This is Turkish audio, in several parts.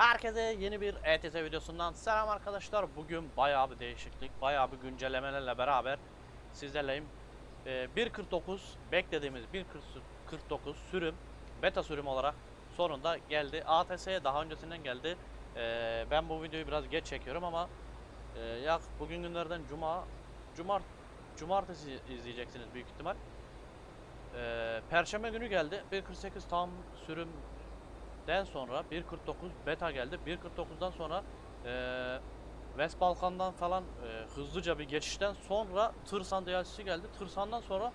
Herkese yeni bir ETS videosundan selam arkadaşlar. Bugün bayağı bir değişiklik, bayağı bir güncellemelerle beraber sizlerleyim. Ee, 1.49 beklediğimiz 1.49 sürüm, beta sürüm olarak sonunda geldi. ATS'ye daha öncesinden geldi. Ee, ben bu videoyu biraz geç çekiyorum ama e, ya bugün günlerden cuma, cumart, cumartesi izleyeceksiniz büyük ihtimal. Ee, Perşembe günü geldi. 1.48 tam sürüm den sonra 1.49 beta geldi. 1.49'dan sonra eee West Balkan'dan falan eee, hızlıca bir geçişten sonra Tırsan DLC'si geldi. Tırsan'dan sonra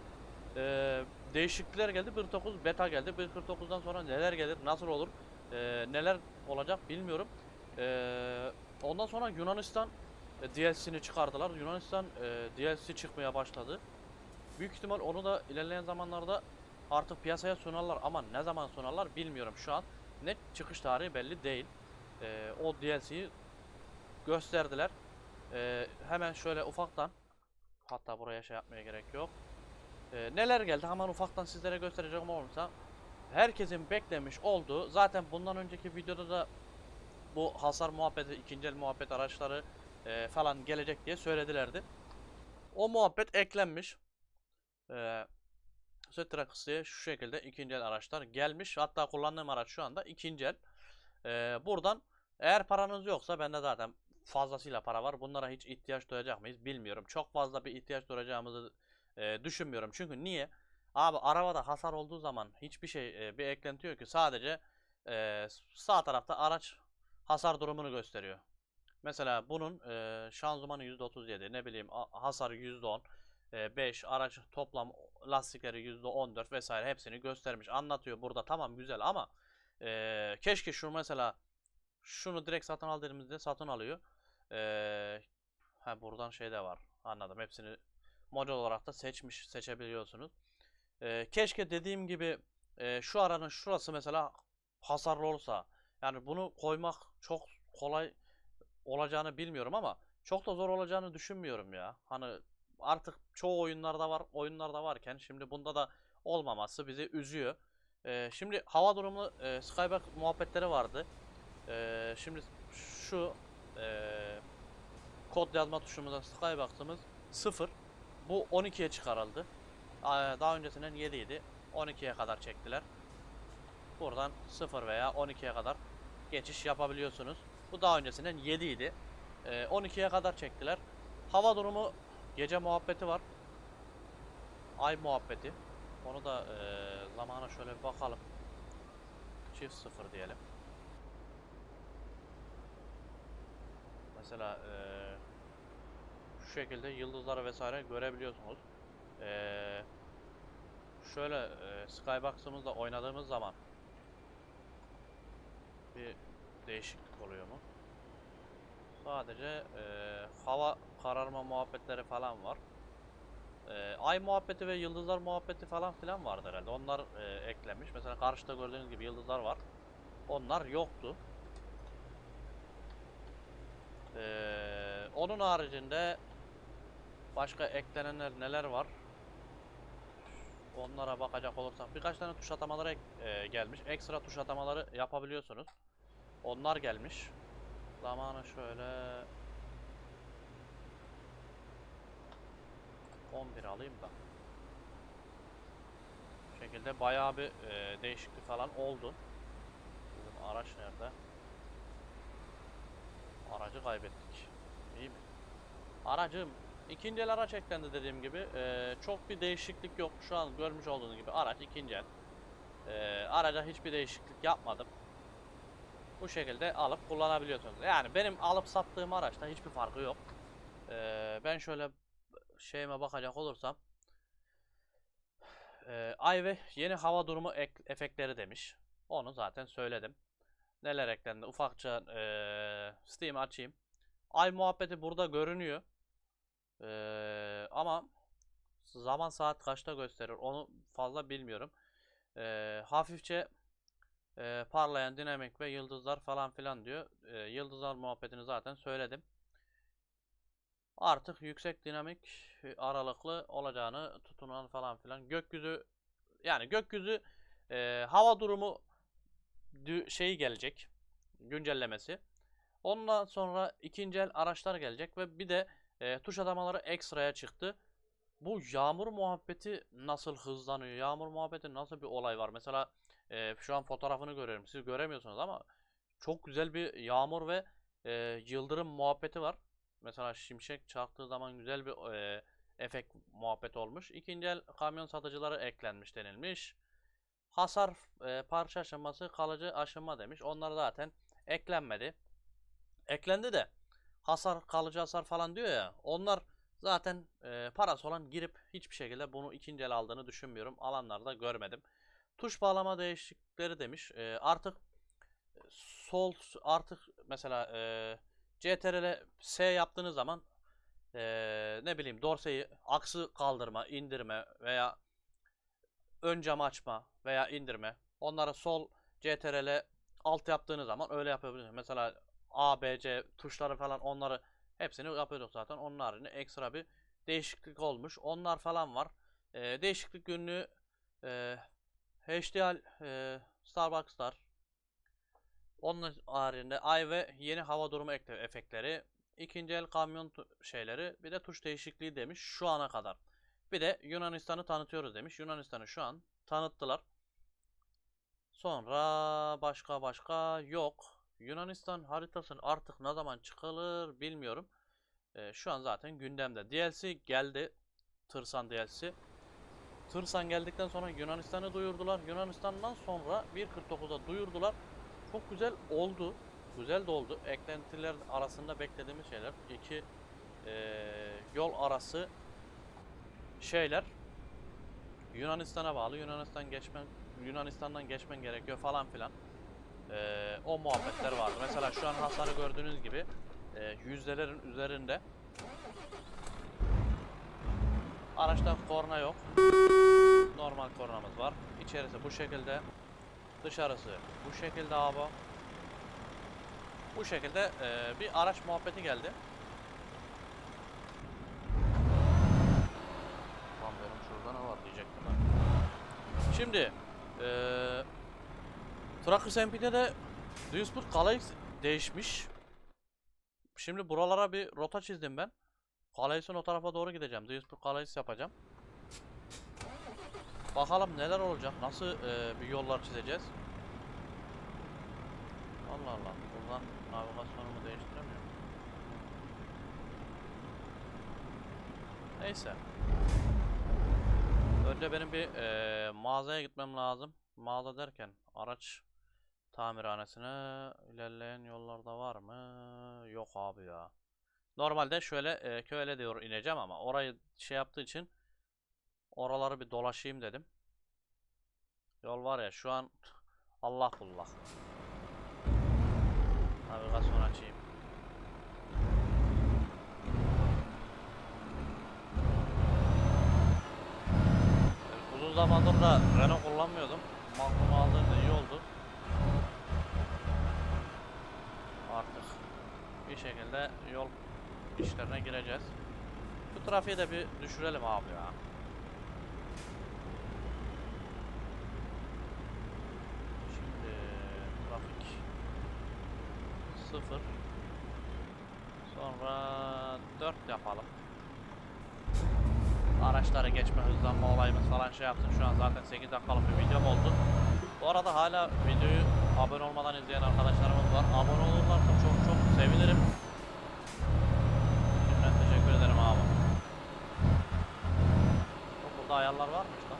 eee, değişiklikler geldi. 1.9 beta geldi. 1.49'dan sonra neler gelir, nasıl olur, eee, neler olacak bilmiyorum. Eee, ondan sonra Yunanistan e, DLC'sini çıkardılar. Yunanistan eee DLC çıkmaya başladı. Büyük ihtimal onu da ilerleyen zamanlarda artık piyasaya sunarlar ama ne zaman sunarlar bilmiyorum şu an. Net çıkış tarihi belli değil. Ee, o DLC'yi gösterdiler. Ee, hemen şöyle ufaktan hatta buraya şey yapmaya gerek yok. Ee, neler geldi hemen ufaktan sizlere göstereceğim olursa herkesin beklemiş olduğu zaten bundan önceki videoda da bu hasar muhabbeti, ikinci el muhabbet araçları e, falan gelecek diye söyledilerdi. O muhabbet eklenmiş. Ee, Strakıs'ya şu şekilde ikinci el araçlar gelmiş. Hatta kullandığım araç şu anda ikinci el. Ee, buradan eğer paranız yoksa bende zaten fazlasıyla para var. Bunlara hiç ihtiyaç duyacak mıyız bilmiyorum. Çok fazla bir ihtiyaç duyacağımızı e, düşünmüyorum. Çünkü niye? Abi arabada hasar olduğu zaman hiçbir şey e, bir eklenti yok ki sadece e, sağ tarafta araç hasar durumunu gösteriyor. Mesela bunun e, şanzımanı %37 ne bileyim hasarı %10 5 araç toplam lastikleri %14 vesaire hepsini göstermiş. Anlatıyor burada. Tamam güzel ama e, keşke şu mesela şunu direkt satın al dediğimizde satın alıyor. E, ha buradan şey de var. Anladım. Hepsini model olarak da seçmiş seçebiliyorsunuz. E, keşke dediğim gibi e, şu aranın şurası mesela hasarlı olsa. Yani bunu koymak çok kolay olacağını bilmiyorum ama çok da zor olacağını düşünmüyorum ya. Hani artık çoğu oyunlarda var, oyunlarda varken şimdi bunda da olmaması bizi üzüyor. Ee, şimdi hava durumu e, Skyback muhabbetleri vardı. Ee, şimdi şu e, kod yazma tuşumuzda Skyback'ımız 0. Bu 12'ye çıkarıldı. Daha öncesinden 7 idi. 12'ye kadar çektiler. Buradan 0 veya 12'ye kadar geçiş yapabiliyorsunuz. Bu daha öncesinden 7 idi. Ee, 12'ye kadar çektiler. Hava durumu Gece muhabbeti var. Ay muhabbeti. Onu da eee zamana şöyle bir bakalım. Çift sıfır diyelim. Mesela eee, şu şekilde yıldızları vesaire görebiliyorsunuz. Eee, şöyle eee Skybox'ımızda oynadığımız zaman bir değişiklik oluyor mu? Sadece eee, hava kararma muhabbetleri falan var. Eee, ay muhabbeti ve yıldızlar muhabbeti falan filan vardı herhalde. Onlar eee, eklenmiş. Mesela karşıda gördüğünüz gibi yıldızlar var. Onlar yoktu. Eee, onun haricinde başka eklenenler neler var? Onlara bakacak olursak birkaç tane tuş atamaları eee, gelmiş. Ekstra tuş atamaları yapabiliyorsunuz. Onlar gelmiş. Zamanı şöyle 11 alayım da. Bu şekilde bayağı bir e, değişiklik falan oldu. Bizim araç nerede? Aracı kaybettik. İyi mi? Aracım ikinci el araç eklendi dediğim gibi. E, çok bir değişiklik yok. Şu an görmüş olduğunuz gibi araç ikinci el. E, araca hiçbir değişiklik yapmadım. Bu şekilde alıp kullanabiliyorsunuz. Yani benim alıp sattığım araçta hiçbir farkı yok. E, ben şöyle şeyime bakacak olursam e, ay ve yeni hava durumu ek- efektleri demiş. Onu zaten söyledim. Neler eklendi? Ufakça e, Steam açayım. Ay muhabbeti burada görünüyor. E, ama zaman saat kaçta gösterir onu fazla bilmiyorum. E, hafifçe e, parlayan dinamik ve yıldızlar falan filan diyor. E, yıldızlar muhabbetini zaten söyledim artık yüksek dinamik e, aralıklı olacağını tutunan falan filan gökyüzü yani gökyüzü e, hava durumu şeyi gelecek güncellemesi. Ondan sonra ikinci el araçlar gelecek ve bir de e, tuş atamaları ekstraya çıktı. Bu yağmur muhabbeti nasıl hızlanıyor? Yağmur muhabbeti nasıl bir olay var? Mesela e, şu an fotoğrafını görüyorum. Siz göremiyorsunuz ama çok güzel bir yağmur ve e, yıldırım muhabbeti var. Mesela şimşek çaktığı zaman güzel bir e, efekt muhabbet olmuş. İkinci el kamyon satıcıları eklenmiş denilmiş. Hasar e, parça aşınması kalıcı aşınma demiş. Onlar zaten eklenmedi. Eklendi de hasar kalıcı hasar falan diyor ya. Onlar zaten e, parası olan girip hiçbir şekilde bunu ikinci el aldığını düşünmüyorum. Alanlarda görmedim. Tuş bağlama değişiklikleri demiş. E, artık sol artık mesela e, CTRL S yaptığınız zaman e, ne bileyim dorseyi aksı kaldırma, indirme veya ön cam açma veya indirme. Onları sol CTRL alt yaptığınız zaman öyle yapabilirsiniz. Mesela A, B, C tuşları falan onları hepsini yapıyorduk zaten. Onun haricinde ekstra bir değişiklik olmuş. Onlar falan var. E, değişiklik günlüğü e, HDL e, Starbucks'lar onun haricinde ay ve yeni hava durumu efektleri, ikinci el kamyon şeyleri, bir de tuş değişikliği demiş şu ana kadar. Bir de Yunanistan'ı tanıtıyoruz demiş. Yunanistan'ı şu an tanıttılar. Sonra başka başka yok. Yunanistan haritası artık ne zaman çıkılır bilmiyorum. Ee, şu an zaten gündemde. DLC geldi. Tırsan DLC. Tırsan geldikten sonra Yunanistan'ı duyurdular. Yunanistan'dan sonra 1.49'da duyurdular. Çok güzel oldu. Güzel de oldu. Eklentiler arasında beklediğimiz şeyler. İki eee, yol arası şeyler Yunanistan'a bağlı. Yunanistan geçmen Yunanistan'dan geçmen gerekiyor falan filan. Eee, o muhabbetler vardı. Mesela şu an hasarı gördüğünüz gibi eee, yüzdelerin üzerinde araçta korna yok. Normal kornamız var. İçerisi bu şekilde. Dışarısı bu şekilde abi. Bu şekilde eee, bir araç muhabbeti geldi. Lan benim şurada ne var diyecektim ben. Şimdi eee Tracker MP'de de Duisburg Calais değişmiş. Şimdi buralara bir rota çizdim ben. Calais'in o tarafa doğru gideceğim. Duisburg Calais yapacağım. Bakalım neler olacak. Nasıl eee, bir yollar çizeceğiz. Allah Allah. Buradan navigasyonumu değiştiremiyorum. Neyse. Önce benim bir eee, mağazaya gitmem lazım. Mağaza derken araç tamirhanesine ilerleyen yollarda var mı? Yok abi ya. Normalde şöyle eee köyle diyor ineceğim ama orayı şey yaptığı için oraları bir dolaşayım dedim. Yol var ya şu an Allah bullak. Navigasyon açayım. Uzun zamandır da Renault kullanmıyordum. Magnum aldığımda iyi oldu. Artık bir şekilde yol işlerine gireceğiz. Bu trafiği de bir düşürelim abi ya. Şimdi trafik sıfır. Sonra 4 yapalım. Araçlara geçme hızlanma olayımız falan şey yaptım. Şu an zaten 8 dakikalık bir videom oldu. Bu arada hala videoyu abone olmadan izleyen arkadaşlarımız var. Abone olurlarsa çok çok sevinirim. Şimdiden teşekkür ederim abi. Çok burada ayarlar varmış lan.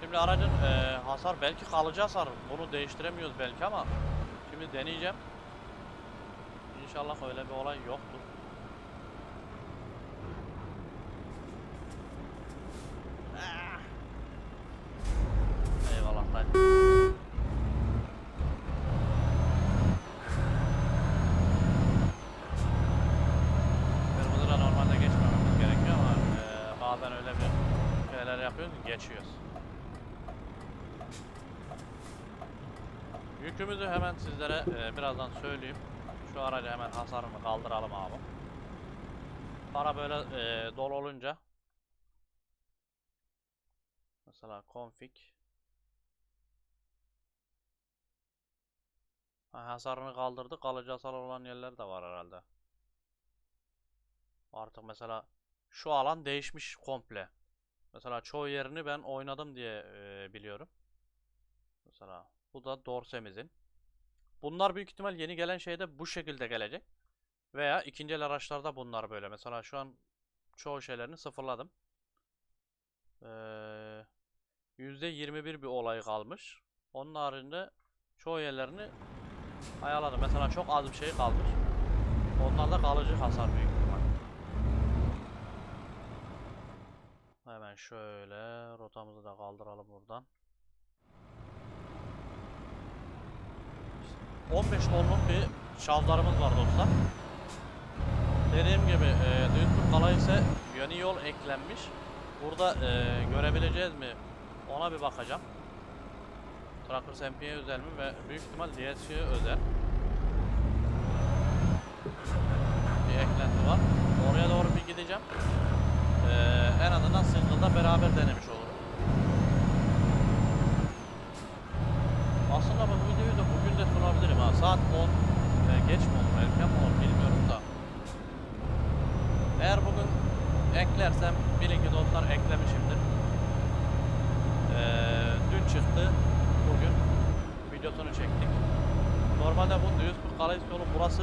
Şimdi aracın eee, hasar belki kalıcı hasar. Bunu değiştiremiyoruz belki ama şimdi deneyeceğim. İnşallah öyle bir olay yoktur. Ah! Eyvallah lan. Kırmızıda normalde geçmememiz gerekiyor ama bazen öyle bir şeyler yapıyoruz ki geçiyoruz. Yükümüzü hemen sizlere e, birazdan söyleyeyim. Şu aracı hemen hasarını kaldıralım abi. Para böyle e, dolu olunca mesela config ha, hasarını kaldırdı. Kalıcı hasar olan yerler de var herhalde. Artık mesela şu alan değişmiş komple. Mesela çoğu yerini ben oynadım diye e, biliyorum. Mesela bu da dorsemizin. Bunlar büyük ihtimal yeni gelen şeyde bu şekilde gelecek. Veya ikinci el araçlarda bunlar böyle. Mesela şu an çoğu şeylerini sıfırladım. Ee, %21 bir olay kalmış. Onun haricinde çoğu yerlerini ayarladım. Mesela çok az bir şey kalmış. Onlarda kalıcı hasar büyük ihtimal. Hemen şöyle rotamızı da kaldıralım buradan. 15 tonluk bir şavlarımız var dostlar. Dediğim gibi e, Duisburg Kala ise yeni yol eklenmiş. Burada e, görebileceğiz mi ona bir bakacağım. Trackers MP'ye özel mi ve büyük ihtimal DLC'ye özel. Bir eklenti var. Oraya doğru bir gideceğim. E, en azından single'da beraber denemiş olurum. Aslında bu videoyu da bugün de sunabilirim ha. Saat 10 e, geç mi olur, erken mi olur bilmiyorum da. Eğer bugün eklersem bilin ki dostlar eklemişimdir. Ee, dün çıktı. Bugün videosunu çektik. Normalde bu Duisburg Kalais yolu burası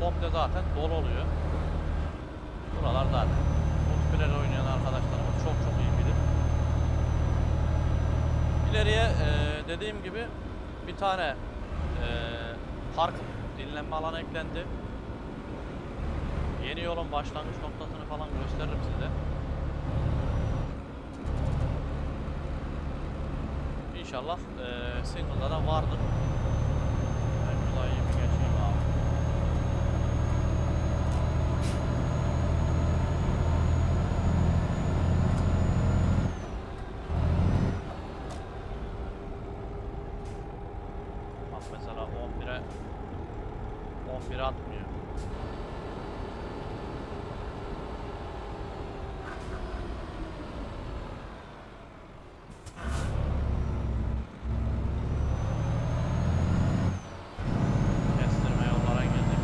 komple zaten dolu oluyor. Buralar zaten multiplayer oynayan arkadaşlarımız çok çok iyi bilir. İleriye e, dediğim gibi bir tane e, park dinlenme alanı eklendi. Yeni yolun başlangıç noktasını falan gösteririm size. İnşallah eee single'da da vardır. Ben şuradan iyi bir geçeyim abi. Bak mesela 11'e 11'e atmıyor. Kestirme yollara girdik.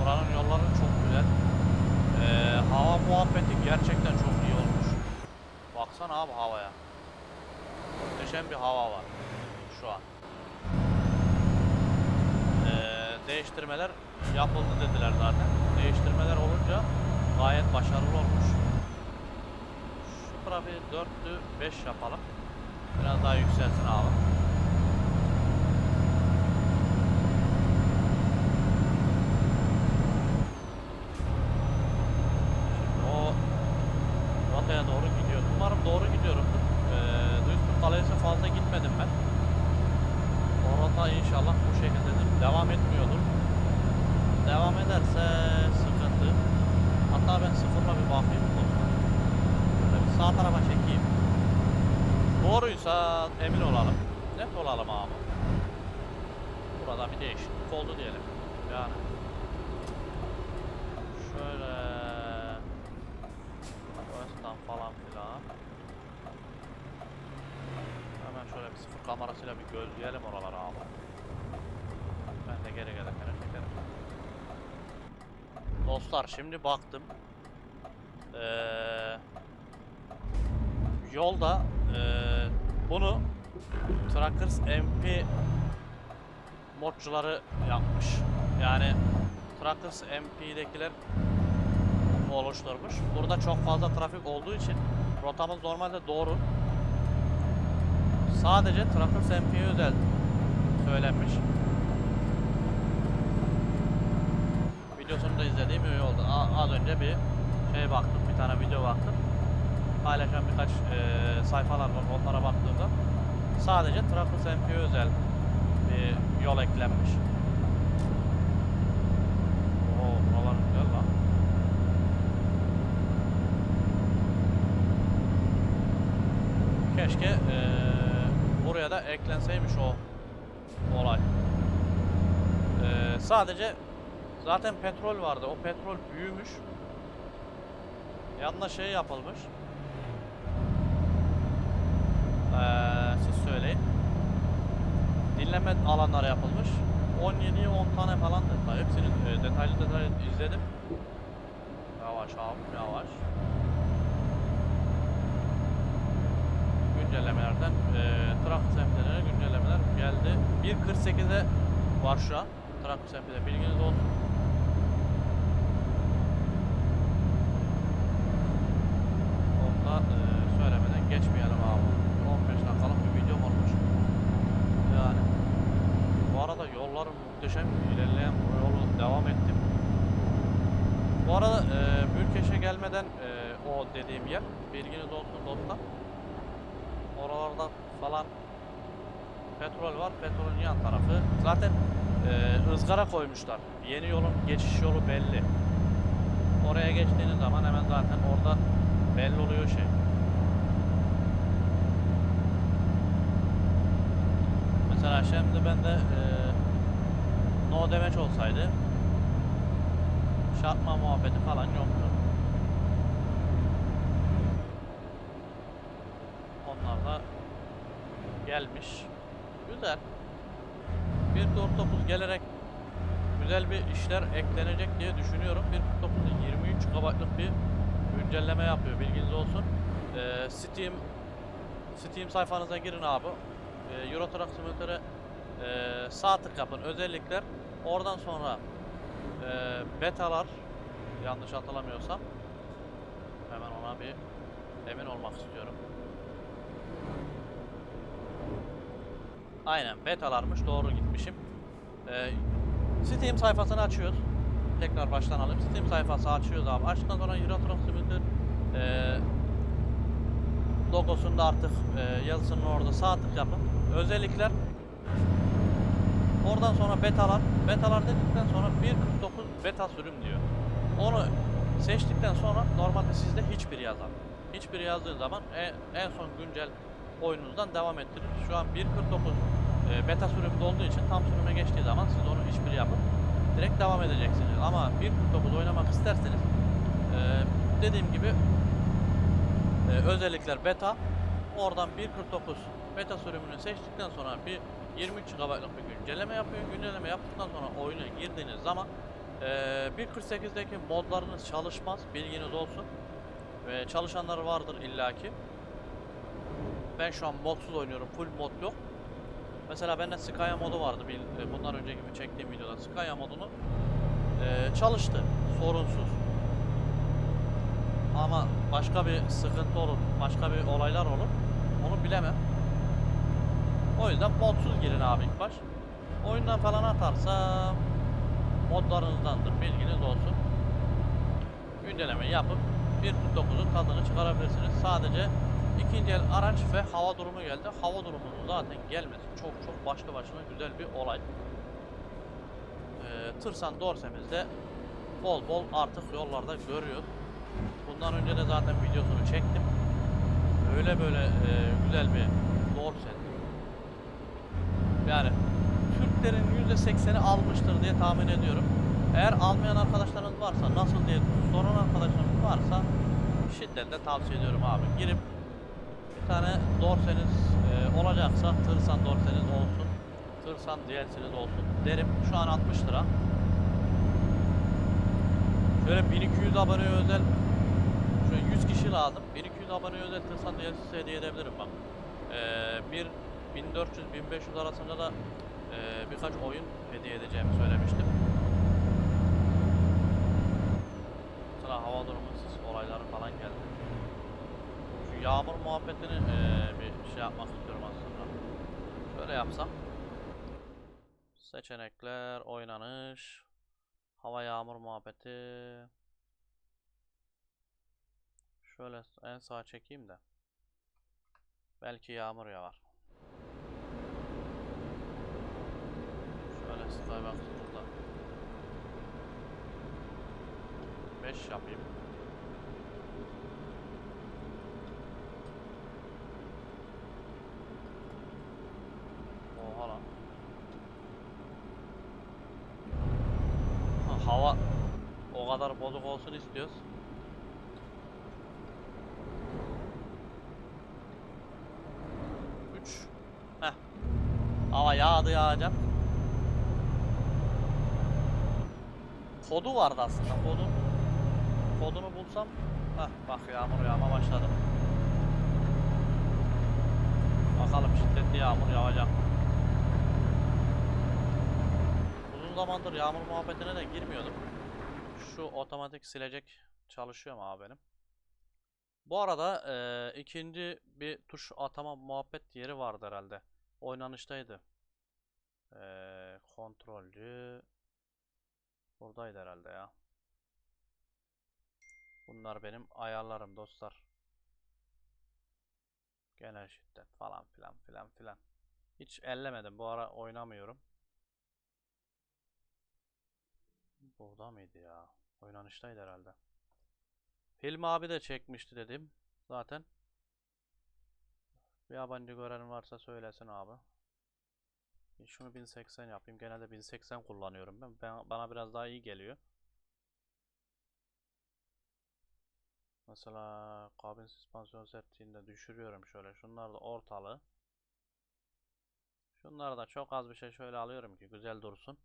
Buranın yolları çok güzel. Ee, hava muhabbeti gerçekten çok iyi olmuş. Baksana abi havaya. Muhteşem bir hava var şu an. Ee, değiştirmeler yapıldı dediler zaten. Değiştirmeler olunca gayet başarılı olmuş. Şu trafiği 4'lü 5 yapalım. Biraz daha yükselsin abi. O rotaya doğru gidiyorum. Umarım doğru gidiyorumdur. Ee, Duisburg Kalesi'ne fazla gitmedim ben. O rota inşallah bu şekildedir. Devam etmiyordur. Devam ederse sıkıntı. Hatta ben sıfırla bir bakayım. Şöyle bir sağ tarafa çekeyim. Doğruysa emin olalım. Net olalım abi. Burada bir değişiklik oldu diyelim. Yani. Şöyle West'tan falan filan. Hemen şöyle bir sıfır kamerasıyla bir gözleyelim oraları abi. Ben de geri gelirken çekerim. Dostlar şimdi baktım. Ee, yolda ee, bunu Trackers MP modcuları yapmış. Yani Trackers MP'dekiler oluşturmuş. Burada çok fazla trafik olduğu için rotamız normalde doğru. Sadece Trackers MP'ye özel söylenmiş. Videosunu da izlediğim iyi oldu. A- az önce bir şey baktım, bir tane video baktım. Paylaşan birkaç eee, sayfalar var, onlara baktığımda sadece Trackers MP'ye özel bir yol eklenmiş. Keşke da eklenseymiş o olay. Eee, sadece Zaten petrol vardı. O petrol büyümüş. Yanına şey yapılmış. Ee, siz söyleyin. Dinleme alanları yapılmış. 17'ye 10 tane falan detay. Hepsini e, detaylı detaylı izledim. Yavaş abi yavaş. Güncellemelerden e, trafik semtlerine güncellemeler geldi. 1.48'e var şu an. Trafik semtinde bilginiz olsun. Onu da e, söylemeden geçmeyelim abi. 15 dakikalık bir videom olmuş. Yani bu arada yollar muhteşem ilerleyen yolu devam ettim. Bu arada e, Mülkeş'e gelmeden e, o dediğim yer bilginiz olsun dostlar. Oralarda falan petrol var. Petrolün yan tarafı. Zaten e, ızgara koymuşlar. Yeni yolun geçiş yolu belli. Oraya geçtiğiniz zaman hemen zaten orada belli oluyor şey. Mesela şimdi bende e, no demeç olsaydı çarpma muhabbeti falan yoktu. Onlar da gelmiş. Güzel. 1.49 gelerek güzel bir işler eklenecek diye düşünüyorum. 1.49'da 23 GB'lık bir güncelleme yapıyor. Bilginiz olsun. Ee, Steam Steam sayfanıza girin abi. Ee, Euro Truck Simulator'e e, sağ tık. Özellikler. Oradan sonra e, betalar yanlış hatırlamıyorsam hemen ona bir emin olmak istiyorum. Aynen betalarmış doğru gitmişim. Ee, Steam sayfasını açıyoruz. Tekrar baştan alayım. Steam sayfası açıyoruz abi. Açtıktan sonra Euro Truck Simulator e, logosunda artık e, yazısının orada sağ yapın. Özellikler Oradan sonra betalar. Betalar dedikten sonra 1.49 beta sürüm diyor. Onu seçtikten sonra normalde sizde hiçbir yazar. Hiçbir yazdığı zaman en, en son güncel oyununuzdan devam ettirir. Şu an 1.49 e, beta sürümünde olduğu için tam sürüme geçtiği zaman siz onu hiçbir yapıp direkt devam edeceksiniz. Ama 1.49 oynamak isterseniz e, dediğim gibi e, özellikler beta oradan 1.49 beta sürümünü seçtikten sonra bir 23 GB'lık bir güncelleme yapıyor. Güncelleme yaptıktan sonra oyuna girdiğiniz zaman e, 1.48'deki modlarınız çalışmaz. Bilginiz olsun. Ve çalışanları vardır illaki. Ben şu an modsuz oynuyorum. Full mod yok. Mesela bende Skya modu vardı. bil- e, Bundan önceki bir çektiğim videoda Skya modunu e, çalıştı. Sorunsuz. Ama başka bir sıkıntı olur, başka bir olaylar olur. Onu bilemem. O yüzden modsuz girin abi ilk baş. Oyundan falan atarsa modlarınızdandır bilginiz olsun. Güncelleme yapıp 1.9'un tadını çıkarabilirsiniz. Sadece ikinci el araç ve hava durumu geldi. Hava durumunun zaten gelmesi çok çok başlı başına güzel bir olay. Ee, Tırsan Dorsemizde bol bol artık yollarda görüyoruz. Bundan önce de zaten videosunu çektim. Öyle böyle e, güzel bir Dorsen. Yani Türklerin %80'i almıştır diye tahmin ediyorum. Eğer almayan arkadaşlarınız varsa nasıl diye soran arkadaşlarınız varsa şiddetle tavsiye ediyorum abi. Girip tane dorseniz e, olacaksa tırsan dorseniz olsun. Tırsan DLC'niz olsun derim. Şu an 60 lira. Şöyle 1200 aboneye özel şöyle 100 kişi lazım. 1200 aboneye özel tırsan DLC'si hediye edebilirim bak. Ee, bir 1400-1500 arasında da e, birkaç oyun hediye edeceğimi söylemiştim. Mesela hava durumu sis olayları falan geldi. Şu yağmur muhabbetini e, bir şey yapmak istiyorum aslında. Şöyle yapsam. Seçenekler, oynanış, hava yağmur muhabbeti. Şöyle en sağa çekeyim de. Belki yağmur yağar. Şöyle Skybox burada. 5 yapayım. Oha lan. Ha, hava kadar bozuk olsun istiyoruz. Üç. Heh. Hava yağdı yağacak. Kodu vardı aslında. Kodu. Kodunu bulsam. Heh bak yağmur yağma başladı. Bakalım şiddetli yağmur yağacak. Uzun zamandır yağmur muhabbetine de girmiyordum. Şu otomatik silecek çalışıyor mu abi benim? Bu arada eee, ikinci bir tuş atama muhabbet yeri vardı herhalde. Oynanıştaydı. Eee kontrolcü buradaydı herhalde ya. Bunlar benim ayarlarım dostlar. Genel şiddet falan filan filan filan. Hiç ellemedim. Bu ara oynamıyorum. Burada mıydı ya? Oynanıştaydı herhalde. Hilmi abi de çekmişti dedim. Zaten. Bir yabancı gören varsa söylesin abi. Şunu 1080 yapayım. Genelde 1080 kullanıyorum ben. ben bana biraz daha iyi geliyor. Mesela kabin süspansiyon sertliğini düşürüyorum şöyle. Şunlar da ortalı. Şunları da çok az bir şey şöyle alıyorum ki güzel dursun.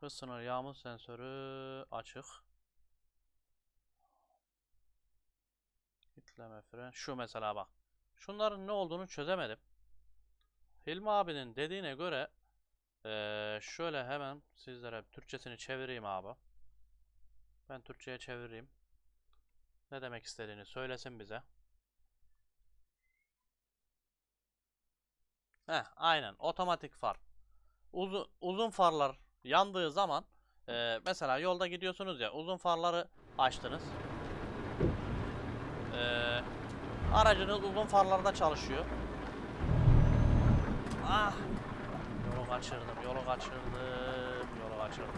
Hız sınır yağmur sensörü açık. Kitleme fren. Şu mesela bak. Şunların ne olduğunu çözemedim. Hilmi abinin dediğine göre şöyle hemen sizlere Türkçesini çevireyim abi. Ben Türkçe'ye çevireyim. Ne demek istediğini söylesin bize. Heh, aynen otomatik far. Uzun uzun farlar yandığı zaman eee, mesela yolda gidiyorsunuz ya uzun farları açtınız. Eee, aracınız uzun farlarda çalışıyor. Ah! Yolu kaçırdım, yolu kaçırdım, yolu kaçırdım.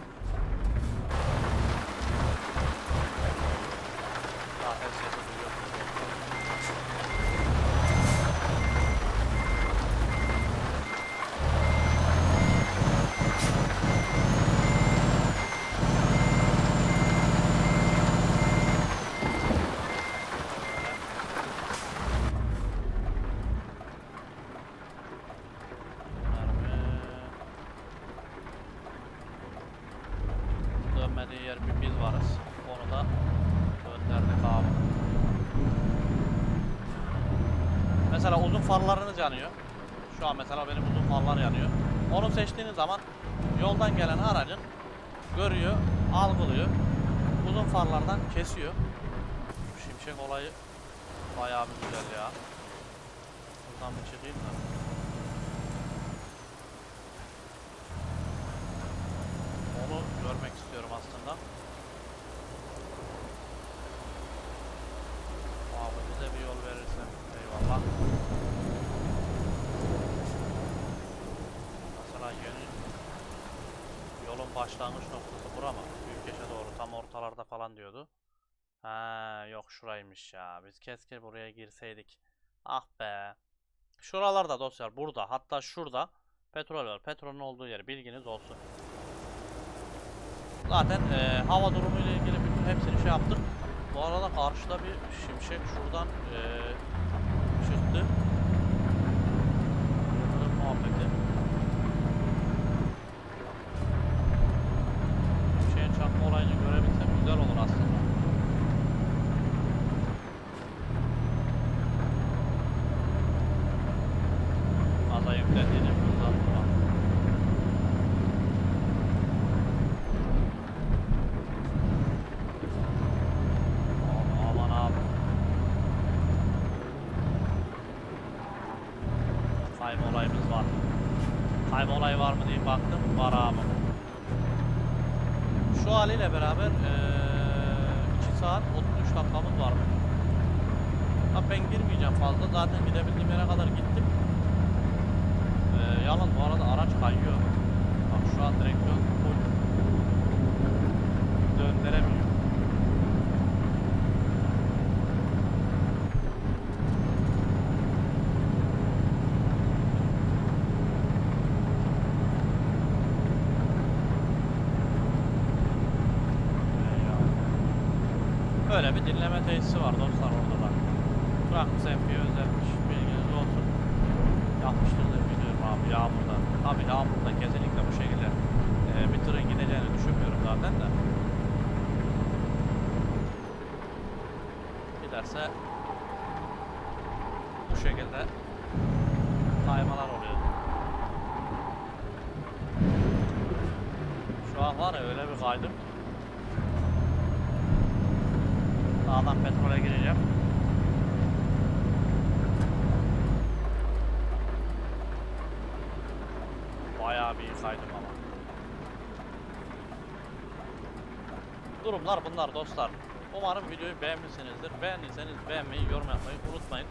Zaten duyuyorum. Mermi. Dönmediği yer bir biz varız. Onu da gönderdik abi. Mesela uzun farlarınız yanıyor. Şu an mesela benim uzun farlar yanıyor. Onu seçtiğiniz zaman yoldan gelen aracın görüyor, algılıyor. Uzun farlardan kesiyor. Şimşek olayı bayağı bir güzel ya. Buradan bir çıkayım da. Onu görmek istiyorum aslında. Abi bize bir yol verirsen eyvallah. Mesela yeni yolun başlangıç noktası bura mı? Büyükkeşe doğru tam ortalarda falan diyordu. Ha yok şuraymış ya. Biz keşke buraya girseydik. Ah be. Şuralarda dostlar burada hatta şurada petrol var. Petrolün olduğu yer bilginiz olsun. Zaten e, hava durumu ile ilgili bütün hepsini şey yaptık. Bu arada karşıda bir şimşek şuradan e, çıktı. Yıldırım muhabbeti. Şimşeğin çarpma olayını görebilsem güzel olur aslında. Aza yüklendiğini buradan bak. Aman, aman abi. Kayma olayımız var. Kayma olayı var mı diye baktım. Var abi. Şu haliyle beraber eee 2 saat 33 dakikamız var. Ha ben girmeyeceğim fazla. Zaten gidebildiğim yere kadar gittim. Eee yalnız bu arada araç kayıyor. Bak şu an direksiyon full. Döndüremiyor. Ey ya. Böyle bir dinleme tesisi var dostlar orada da. Bırakmış MP özelmiş. Bilginiz olsun. Yapmıştır da biliyorum abi yağmurda. Tabi yağmurda kesinlikle bu şekilde e, bir tırın gideceğini düşünmüyorum zaten de. Giderse bu şekilde kaymalar oluyor. Şu an var ya öyle bir kaydım. ki. Sağdan petrole gireceğim. Bayağı bir kaydım ama. Durumlar bunlar dostlar. Umarım videoyu beğenmişsinizdir. Beğendiyseniz beğenmeyi, yorum yapmayı unutmayın.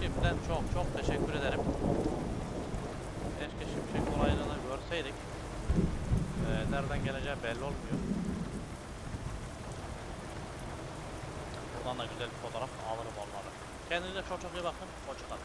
Şimdiden çok çok teşekkür ederim. Keşke şimşek olayını görseydik. Ee, nereden geleceği belli olmuyor. Buradan da güzel bir fotoğraf alırım olmalı. Kendinize çok çok iyi bakın. Hoşçakalın.